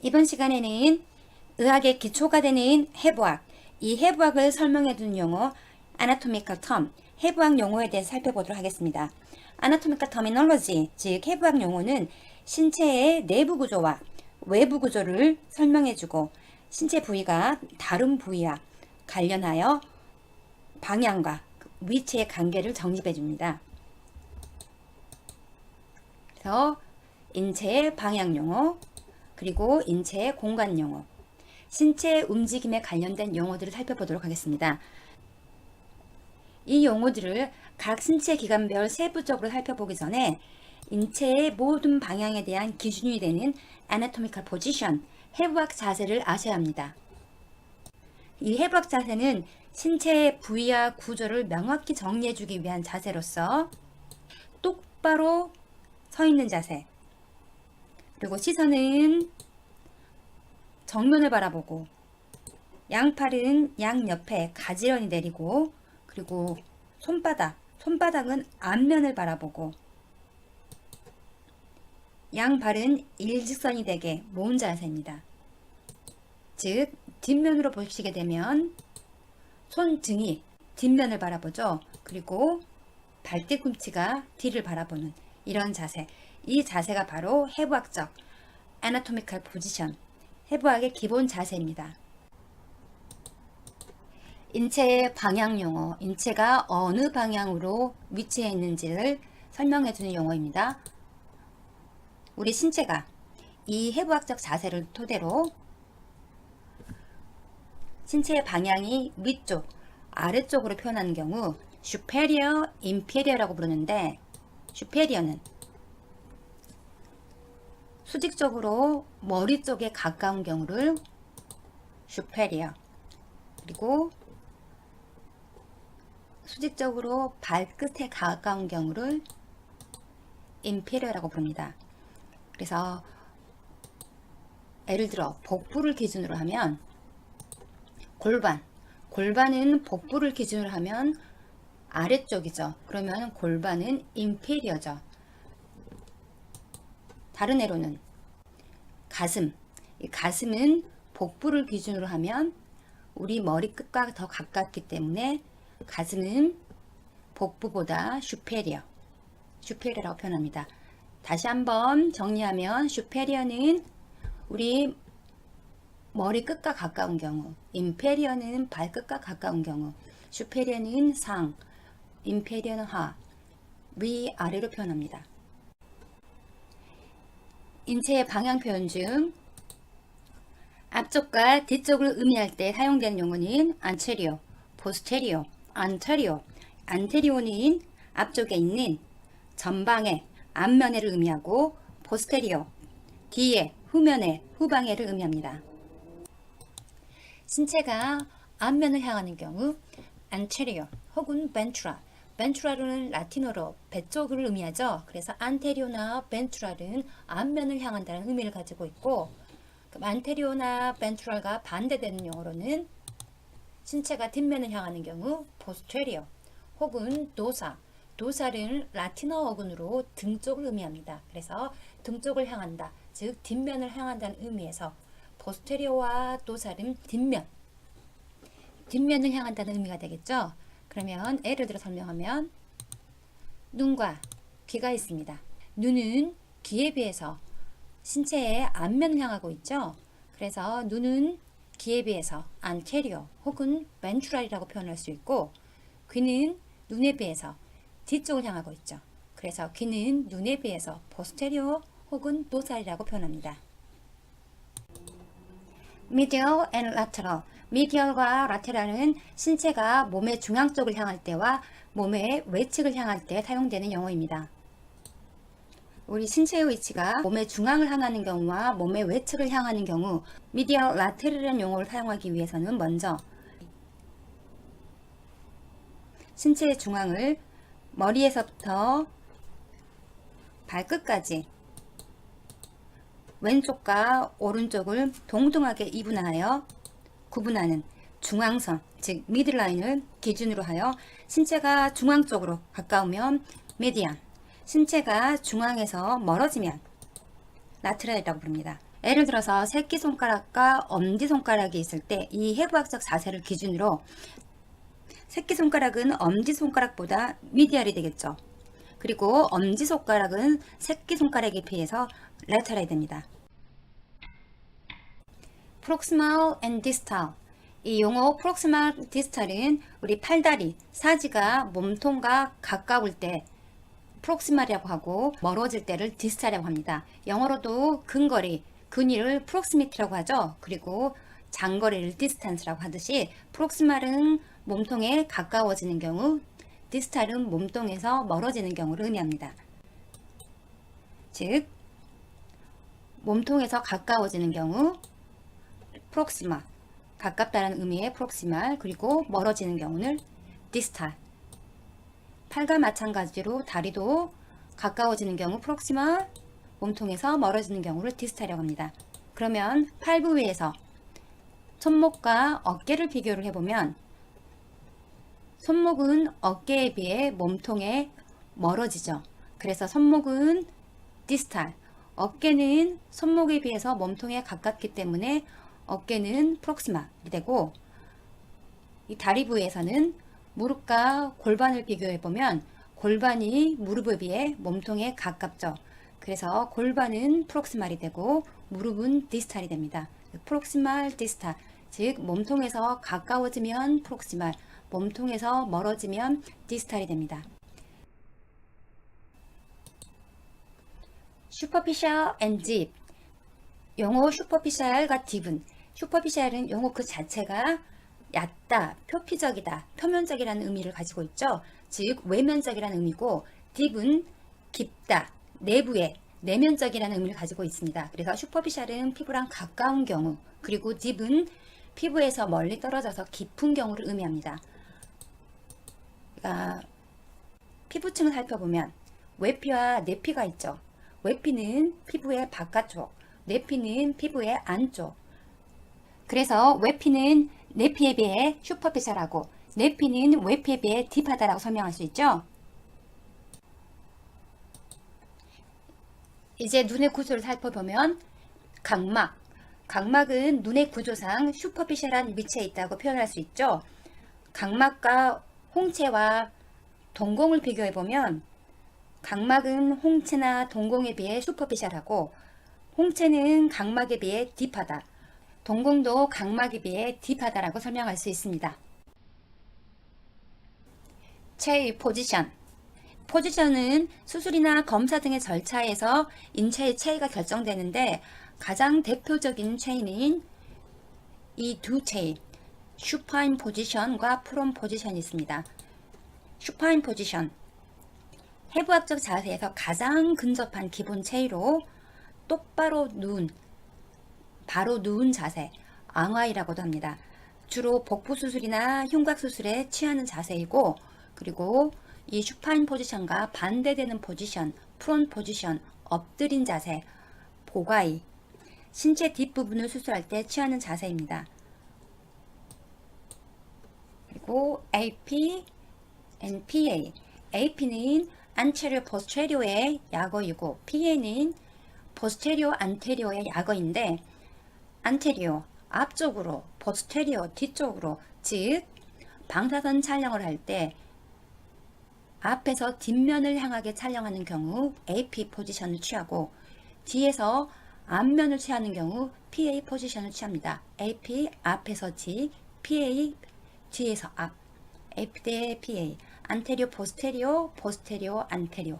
이번 시간에는 의학의 기초가 되는 해부학, 이 해부학을 설명해 주는 용어 anatomical term, 해부학 용어에 대해서 살펴보도록 하겠습니다. anatomical terminology, 즉 해부학 용어는 신체의 내부 구조와 외부 구조를 설명해 주고 신체 부위가 다른 부위와 관련하여 방향과 위치의 관계를 정립해 줍니다. 그래서 인체의 방향 용어, 그리고 인체의 공간 용어, 신체 움직임에 관련된 용어들을 살펴보도록 하겠습니다. 이 용어들을 각 신체 기관별 세부적으로 살펴보기 전에 인체의 모든 방향에 대한 기준이 되는 anatomical position, 해부학 자세를 아셔야 합니다. 이 해부학 자세는 신체의 부위와 구조를 명확히 정리해주기 위한 자세로서 똑바로 서 있는 자세, 그리고 시선은 정면을 바라보고 양팔은 양옆에 가지런히 내리고 그리고 손바닥, 손바닥은 앞면을 바라보고 양발은 일직선이 되게 모은 자세입니다. 즉 뒷면으로 보시게 되면 손등이 뒷면을 바라보죠. 그리고 발뒤꿈치가 뒤를 바라보는 이런 자세. 이 자세가 바로 해부학적 anatomical position, 해부학의 기본 자세입니다. 인체의 방향 용어, 인체가 어느 방향으로 위치해 있는지를 설명해 주는 용어입니다. 우리 신체가 이 해부학적 자세를 토대로 신체의 방향이 위쪽, 아래쪽으로 표현하는 경우 superior, inferior라고 부르는데 superior는 수직적으로 머리 쪽에 가까운 경우를 superior 그리고 수직적으로 발끝에 가까운 경우를 inferior라고 부릅니다. 그래서 예를 들어 복부를 기준으로 하면 골반 골반은 복부를 기준으로 하면 아래쪽이죠. 그러면 골반은 인페리어죠. 다른 애로는 가슴. 이 가슴은 복부를 기준으로 하면 우리 머리끝과 더 가깝기 때문에 가슴은 복부보다 슈페리어. 슈페리어라고 표현합니다. 다시 한번 정리하면 슈페리어는 우리 머리 끝과 가까운 경우, 인페리어는 발끝과 가까운 경우, 슈페리어는 상, 인페리어는 하, 위 아래로 표현합니다. 인체의 방향 표현 중 앞쪽과 뒤쪽을 의미할 때 사용되는 용어는 안체리오, 포스테리오, 안테리오. 안테리오는 앞쪽에 있는 전방의 앞면에를 의미하고 포스테리오, 뒤에, 후면에, 후방에를 의미합니다. 신체가 앞면을 향하는 경우 안테리오 혹은 벤트라 벤트라는 라틴어로 배 쪽을 의미하죠. 그래서 안테리오나 벤트랄은 앞면을 향한다는 의미를 가지고 있고 안테리오나 벤트랄과 반대되는 용어로는 신체가 뒷면을 향하는 경우 포스테리오 혹은 도사 도살은 라틴어 어근으로 등 쪽을 의미합니다. 그래서 등 쪽을 향한다, 즉 뒷면을 향한다는 의미에서 포스테리오와 도살은 뒷면, 뒷면을 향한다는 의미가 되겠죠. 그러면 예를 들어 설명하면 눈과 귀가 있습니다. 눈은 귀에 비해서 신체의 앞면을 향하고 있죠. 그래서 눈은 귀에 비해서 안테리오 혹은 벤트랄이라고 표현할 수 있고 귀는 눈에 비해서 뒤쪽을 향하고 있죠. 그래서 귀는 눈에 비해서 포스테리오 혹은 도살이라고 표현합니다. Medial and lateral. 미디얼과 라테랄은 신체가 몸의 중앙 쪽을 향할 때와 몸의 외측을 향할 때 사용되는 용어입니다. 우리 신체의 위치가 몸의 중앙을 향하는 경우와 몸의 외측을 향하는 경우 미디얼 라테랄이라는 용어를 사용하기 위해서는 먼저 신체의 중앙을 머리에서부터 발끝까지 왼쪽과 오른쪽을 동등하게 이분하여 구분하는 중앙선, 즉 미들라인을 기준으로 하여 신체가 중앙 쪽으로 가까우면 메디안, 신체가 중앙에서 멀어지면 라트랄이라고 부릅니다. 예를 들어서 새끼손가락과 엄지손가락이 있을 때 이 해부학적 자세를 기준으로 새끼손가락은 엄지손가락보다 미디알이 되겠죠. 그리고 엄지손가락은 새끼손가락에 비해서 레터럴이 됩니다. proximal and distal 이 용어 proximal distal은 우리 팔다리, 사지가 몸통과 가까울 때 프록시말이라고 하고 멀어질 때를 디스탈이라고 합니다. 영어로도 근거리, 근위를 프록시미티라고 하죠. 그리고 장거리를 디스탄스라고 하듯이 프록시말은 몸통에 가까워지는 경우, 디스탈은 몸통에서 멀어지는 경우를 의미합니다. 즉, 몸통에서 가까워지는 경우 프록시마, 가깝다는 의미의 프록시말, 그리고 멀어지는 경우는 디스탈. 팔과 마찬가지로 다리도 가까워지는 경우 프록시마, 몸통에서 멀어지는 경우를 디스탈이라고 합니다. 그러면 팔 부 위에서 손목과 어깨를 비교를 해보면 손목은 어깨에 비해 몸통에 멀어지죠. 그래서 손목은 디스탈, 어깨는 손목에 비해서 몸통에 가깝기 때문에 어깨는 프록시마이 되고 이 다리 부위에서는 무릎과 골반을 비교해 보면 골반이 무릎에 비해 몸통에 가깝죠. 그래서 골반은 프록시말이 되고 무릎은 디스탈이 됩니다. 프록시말 디스탈 즉 몸통에서 가까워지면 프록시말 몸통에서 멀어지면 디스탈이 됩니다. 슈퍼피셜 앤 딥. 영어 슈퍼피셜과 딥은 슈퍼피셜은 영어 그 자체가 얕다, 표피적이다, 표면적이라는 의미를 가지고 있죠. 즉 외면적이라는 의미고 딥은 깊다, 내부에 내면적이라는 의미를 가지고 있습니다. 그래서 슈퍼피셜은 피부랑 가까운 경우, 그리고 딥은 피부에서 멀리 떨어져서 깊은 경우를 의미합니다. 그러니까 피부층을 살펴보면 외피와 내피가 있죠. 외피는 피부의 바깥쪽, 내피는 피부의 안쪽. 그래서 외피는 내피에 비해 슈퍼피셜하고 내피는 외피에 비해 딥하다라고 설명할 수 있죠. 이제 눈의 구조를 살펴보면 각막, 각막은 눈의 구조상 슈퍼피셜한 위치에 있다고 표현할 수 있죠. 각막과 홍채와 동공을 비교해 보면 각막은 홍채나 동공에 비해 슈퍼피셜하고 홍채는 각막에 비해 딥하다. 동공도 각막에 비해 딥하다라고 설명할 수 있습니다. 체의 포지션 포지션은 수술이나 검사 등의 절차에서 인체의 체위가 결정되는데 가장 대표적인 체위는 이두 체위, 슈파인 포지션과 프롬 포지션이 있습니다. 슈파인 포지션, 해부학적 자세에서 가장 근접한 기본 체위로 똑바로 누운, 바로 누운 자세, 앙화이라고도 합니다. 주로 복부 수술이나 흉곽 수술에 취하는 자세이고, 그리고 이 슈파인 포지션과 반대되는 포지션, 프론 포지션, 엎드린 자세, 보가이, 신체 뒷부분을 수술할 때 취하는 자세입니다. 그리고 AP and PA. AP는 anterior posterio의 약어이고 PA는 posterior anterior의 약어인데 anterior 앞쪽으로, posterior 뒤쪽으로 즉 방사선 촬영을 할 때 앞에서 뒷면을 향하게 촬영하는 경우 AP 포지션을 취하고 뒤에서 앞면을 취하는 경우 PA 포지션을 취합니다. AP 앞에서 뒤, PA 뒤에서 앞. AP 대 PA. 안테리오 포스테리오, 포스테리오 안테리오.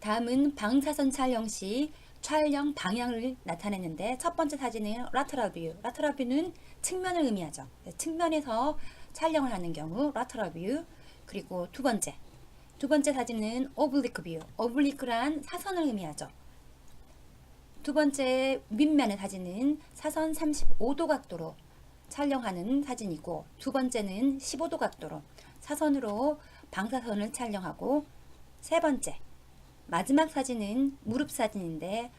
다음은 방사선 촬영 시 촬영 방향을 나타내는데 첫 번째 사진은 라테럴 뷰. 라테럴 뷰는 측면을 의미하죠. 측면에서 촬영을 하는 경우 라테럴 뷰. 그리고 두 번째. 두 번째 사진은 오블리크 뷰. 오블리크란 사선을 의미하죠. 두 번째 윗면의 사진은 사선 35도 각도로 촬영하는 사진이고 두 번째는 15도 각도로 사선으로 방사선을 촬영하고 세 번째 마지막 사진은 무릎 사진인데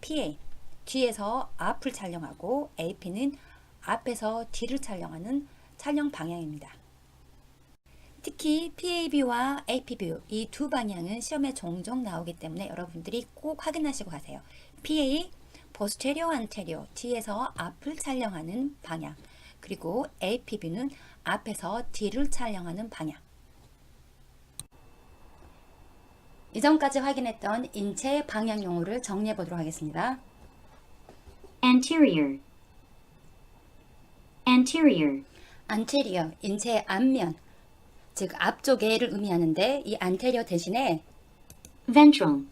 PA 뒤에서 앞을 촬영하고 AP는 앞에서 뒤를 촬영하는 촬영 방향입니다. 특히 PA뷰와 AP뷰 이 두 방향은 시험에 종종 나오기 때문에 여러분들이 꼭 확인하시고 가세요. PA posterior, anterior 뒤에서 앞을 촬영하는 방향. 그리고 APV는 앞에서 뒤를 촬영하는 방향. 이전까지 확인했던 인체 방향 용어를 정리해 보도록 하겠습니다. anterior, anterior, 안테리어, 인체의 앞면, 즉 앞쪽에를 의미하는데 이 안테리어 대신에 ventral,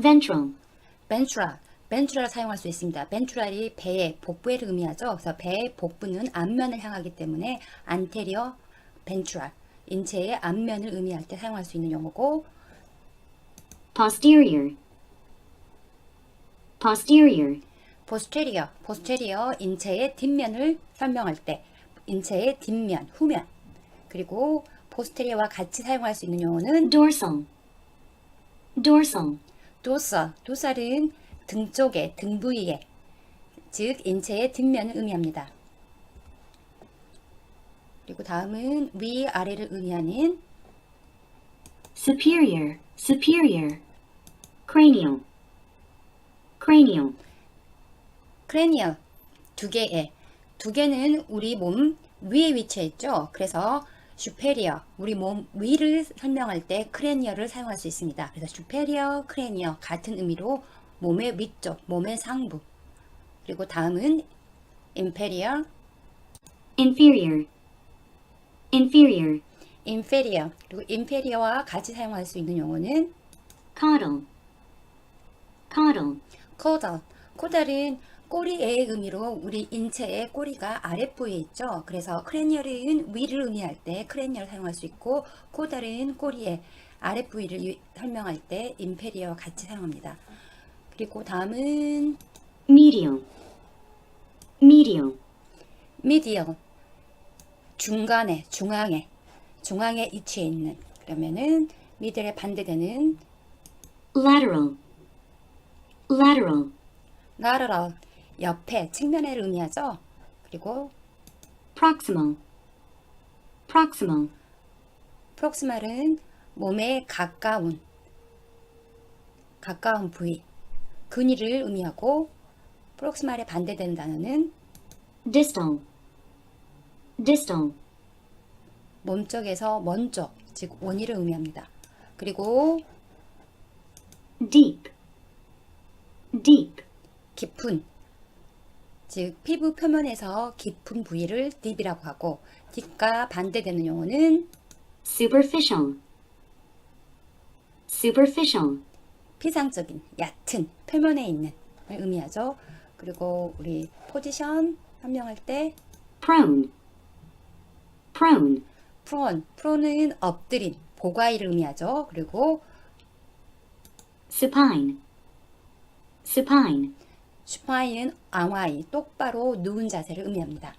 ventral, 벤트랄, 벤트랄을 사용할 수 있습니다. 벤트랄이 배의 복부를 의미하죠. 그래서 배의 복부는 앞면을 향하기 때문에 안테리어 벤트랄, 인체의 앞면을 의미할 때 사용할 수 있는 용어고 posterior, posterior, 포스테리어, 포스테리어 인체의 뒷면을 설명할 때 인체의 뒷면, 후면 그리고 포스테리어와 같이 사용할 수 있는 용어는 dorsal, dorsal, 도살, 도살은 등 쪽에, 등 부위에, 즉 인체의 뒷면을 의미합니다. 그리고 다음은 위, 아래를 의미하는 superior, superior, cranial, cranial, 크레니얼, 두 개의, 두 개는 우리 몸 위에 위치해 있죠. 그래서 슈페리어, 우리 몸 위를 설명할 때 크레니어를 사용할 수 있습니다. 그래서 슈페리어, 크레니어 같은 의미로 몸의 위쪽, 몸의 상부. 그리고 다음은 인페리어, inferior, inferior, 인페리어. 그리고 인페리어와 같이 사용할 수 있는 용어는 caudal, caudal, 코달. 코달은 꼬리의 의미로 우리 인체의 꼬리가 아랫부에 있죠. 그래서 크레니얼은 위를 의미할 때 크레니얼 사용할 수 있고 코달은 꼬리의 아랫부위를 이- 설명할 때 인페리어와 같이 사용합니다. 그리고 다음은 medial, medial, 미디어. 중간에, 중앙에, 중앙에 위치해 있는. 그러면은 미들의 반대되는 lateral, lateral, 라르럴 옆에 측면에를 의미하죠. 그리고 proximal, proximal, 프록시말은 몸에 가까운 가까운 부위 근위를 의미하고 프록시말에 반대되는 단어는 distal, distal, 몸쪽에서 먼 쪽, 즉 원위를 의미합니다. 그리고 deep, deep, 깊은 즉 피부 표면에서 깊은 부위를 딥이라고 하고 딥과 반대되는 용어는 superficial, superficial, 피상적인 얕은 표면에 있는 을 의미하죠. 그리고 우리 포지션 설명할 때 prone, prone, 프론, 프론은 엎드린, 보과이를 의미하죠. 그리고 supine, supine, 슈파인은 앙와이, 똑바로 누운 자세를 의미합니다.